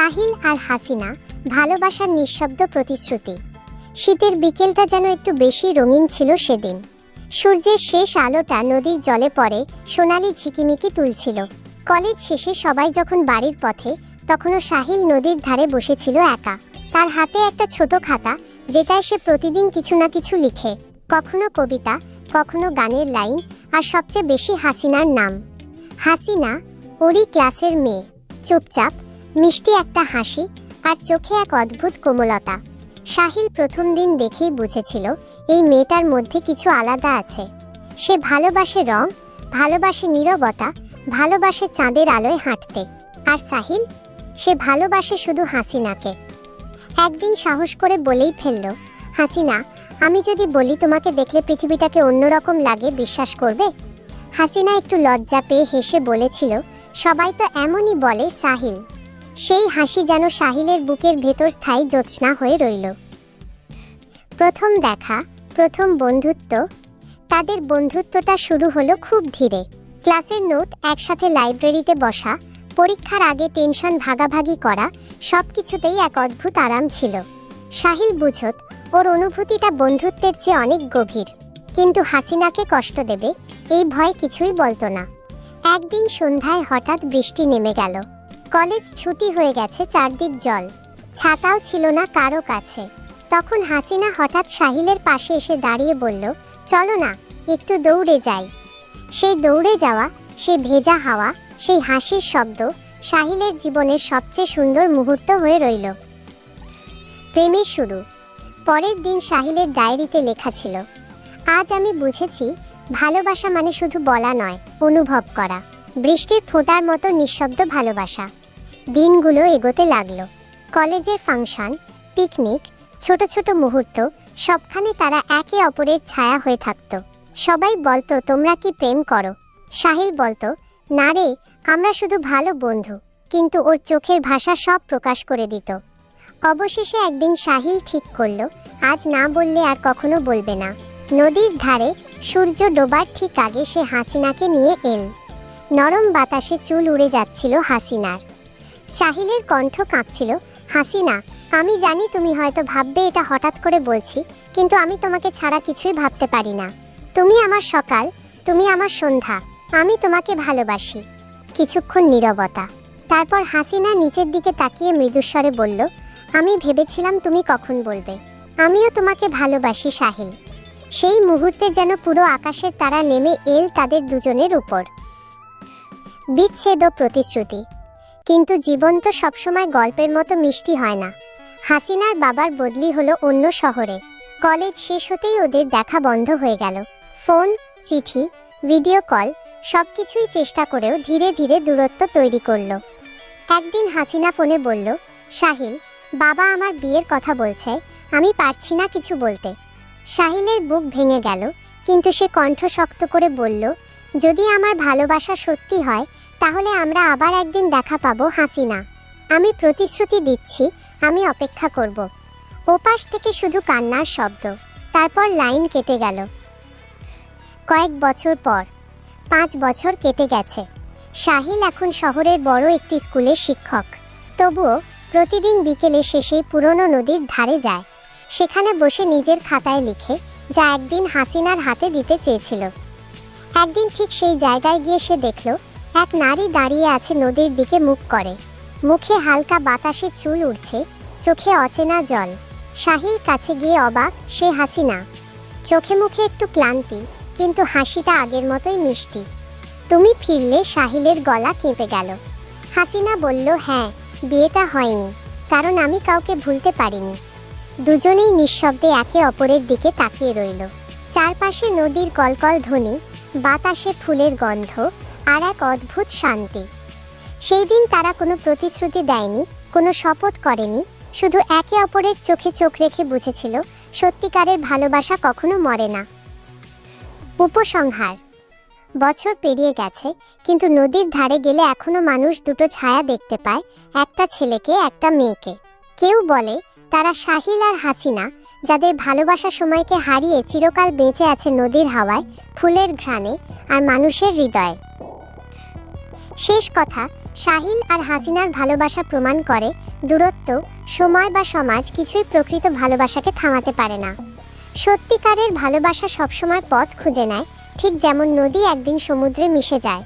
সাহিল আর হাসিনা ভালোবাসার নিঃশব্দ প্রতিশ্রুতি। শীতের বিকেলটা যেন একটু বেশি রঙিন ছিল সেদিন। সূর্যের শেষ আলোটা নদীর জলে পড়ে সোনালি ঝিকিমিকি তুলছিল। কলেজ শেষে সবাই যখন বাড়ির পথে, তখনও সাহিল নদীর ধারে বসেছিল একা। তার হাতে একটা ছোট খাতা, যেটায় সে প্রতিদিন কিছু না কিছু লিখে, কখনো কবিতা, কখনো গানের লাইন, আর সবচেয়ে বেশি হাসিনার নাম। হাসিনা, ওরই ক্লাসের মেয়ে। চুপচাপ মিষ্টি একটা হাসি আর চোখে এক অদ্ভুত কোমলতা। সাহিল প্রথম দিন দেখেই বুঝেছিল এই মেয়েটার মধ্যে কিছু আলাদা আছে। সে ভালোবাসে রং, ভালোবাসে নীরবতা, ভালোবাসে চাঁদের আলোয় হাঁটতে। আর সাহিল, সে ভালোবাসে শুধু হাসিনাকে। একদিন সাহস করে বলেই ফেলল, হাসিনা, আমি যদি বলি তোমাকে দেখলে পৃথিবীটাকে অন্যরকম লাগে, বিশ্বাস করবে? হাসিনা একটু লজ্জা পেয়ে হেসে বলেছিল, সবাই তো এমনই বলে, সাহিল। সেই হাসি যেন সাহিলের বুকের ভেতর স্থায়ী জ্যোৎস্না হয়ে রইল। প্রথম দেখা, প্রথম বন্ধুত্ব, তাদের বন্ধুত্বটা শুরু হলো খুব ধীরে। ক্লাসের নোট একসাথে লাইব্রেরিতে বসা, পরীক্ষার আগে টেনশন ভাগাভাগি করা সব কিছুতেই এক অদ্ভুত আরাম ছিল। সাহিল বুঝত, ওর অনুভূতিটা বন্ধুত্বের চেয়ে অনেক গভীর। কিন্তু হাসিনাকে কষ্ট দেবে, এই ভয় কিছুই বলতো না। একদিন সন্ধ্যায় হঠাৎ বৃষ্টি নেমে গেল। কলেজ ছুটি হয়ে গেছে চারদিক জল। ছাতাও ছিল না কারও কাছে। তখন হাসিনা হঠাৎ সাহিলের পাশে এসে দাঁড়িয়ে বলল, চলো না, একটু দৌড়ে যাই। সেই দৌড়ে যাওয়া, সেই ভেজা হাওয়া, সেই হাসির শব্দ সাহিলের জীবনের সবচেয়ে সুন্দর মুহূর্ত হয়ে রইল। প্রেমের শুরু। পরের দিন সাহিলের ডায়েরিতে লেখা ছিল, আজ আমি বুঝেছি, ভালোবাসা মানে শুধু বলা নয়, অনুভব করা। বৃষ্টির ফোঁটার মতো নিঃশব্দ ভালোবাসা। দিনগুলো এগোতে লাগল। কলেজের ফাংশন, পিকনিক, ছোট ছোট মুহূর্ত, সবখানে তারা একে অপরের ছায়া হয়ে থাকতো। সবাই বলতো, তোমরা কি প্রেম করো? সাহিল বলতো, না রে, আমরা শুধু ভালো বন্ধু। কিন্তু ওর চোখের ভাষা সব প্রকাশ করে দিত। অবশেষে একদিন সাহিল ঠিক করল, আজ না বললে আর কখনো বলবে না। নদীর ধারে সূর্য ডোবার ঠিক আগে সে হাসিনাকে নিয়ে এল। নরম বাতাসে চুল উড়ে যাচ্ছিল হাসিনার। সাহিলের কণ্ঠ কাঁপছিল। হাসিনা, আমি জানি তুমি হয়তো ভাববে এটা হঠাৎ করে বলছি, কিন্তু আমি তোমাকে ছাড়া কিছুই ভাবতে পারি না। তুমি আমার সকাল, তুমি আমার সন্ধ্যা, আমি তোমাকে ভালোবাসি। কিছুক্ষণ নীরবতা। তারপর হাসিনা নিচের দিকে তাকিয়ে মৃদুস্বরে বলল, আমি ভেবেছিলাম তুমি কখন বলবে। আমিও তোমাকে ভালোবাসি সাহিল সেই মুহূর্তে যেন পুরো আকাশের তারা নেমে এল তাদের দুজনের উপর। বিচ্ছেদ প্রতিশ্রুতি। কিন্তু জীবন তো সবসময় গল্পের মতো মিষ্টি হয় না। হাসিনার বাবার বদলি হলো অন্য শহরে। কলেজ শেষ হতেই ওদের দেখা বন্ধ হয়ে গেল। ফোন, চিঠি, ভিডিও কল সব কিছুই চেষ্টা করেও ধীরে ধীরে দূরত্ব তৈরি করল। একদিন হাসিনা ফোনে বলল, সাহিল, বাবা আমার বিয়ের কথা বলছে, আমি পারছি না কিছু বলতে। সাহিলের বুক ভেঙে গেল, কিন্তু সে কণ্ঠ শক্ত করে বলল, যদি আমার ভালোবাসা সত্যি হয় তাহলে আমরা আবার একদিন দেখা পাবো হাসিনা। আমি প্রতিশ্রুতি দিচ্ছি, আমি অপেক্ষা করব। ওপাশ থেকে শুধু কান্নার শব্দ, তারপর লাইন কেটে গেল। কয়েক বছর পর, পাঁচ বছর কেটে গেছে। শাহিল এখন শহরের বড় একটি স্কুলের শিক্ষক। তবুও প্রতিদিন বিকেলে শেষেই পুরনো নদীর ধারে যায়। সেখানে বসে নিজের খাতায় লিখে, যা একদিন হাসিনার হাতে দিতে চেয়েছিল। একদিন ঠিক সেই জায়গায় গিয়ে সে দেখল এক নারী দাঁড়িয়ে আছে নদীর দিকে মুখ করে। মুখে হালকা বাতাসে চুল উঠছে চোখে অচেনা জল। সাহিল কাছে গিয়ে অবাক, সে হাসিনা চোখে মুখে একটু ক্লান্তি, কিন্তু হাসিটা আগের মতোই মিষ্টি। তুমি ফিরলে সাহিলের গলা কেঁপে গেল। হাসিনা বলল হ্যাঁ বিয়েটা হয়নি, কারণ আমি কাউকে ভুলতে পারিনি। দুজনেই নিঃশব্দে একে অপরের দিকে তাকিয়ে রইল। চারপাশে নদীর কলকল ধ্বনি, বাতাসে ফুলের গন্ধ আর এক অদ্ভুত শান্তি। সেই দিন তারা কোনো প্রতিশ্রুতি দেয়নি, কোনো শপথ করেনি, শুধু একে অপরের চোখে চোখ রেখে বুঝেছিল সত্যিকারের ভালোবাসা কখনো মরে না। উপসংহার। বছর পেরিয়ে গেছে, কিন্তু নদীর ধারে গেলে এখনও মানুষ দুটো ছায়া দেখতে পায়, একটা ছেলেকে, একটা মেয়েকে। কেউ বলে, তারা সাহিল আর হাসিনা, যাদের ভালোবাসা সময়কে হারিয়ে চিরকাল বেঁচে আছে নদীর হাওয়ায়, ফুলের ঘ্রাণে আর মানুষের হৃদয়ে। শেষ কথা শাহিল আর হাসিনার ভালোবাসা প্রমাণ করে দূরত্ব, সময় বা সমাজ কিছুই প্রকৃত ভালোবাসাকে থামাতে পারে না। সত্যিকারের ভালোবাসা সবসময় পথ খুঁজে নেয়, ঠিক যেমন নদী একদিন সমুদ্রে মিশে যায়।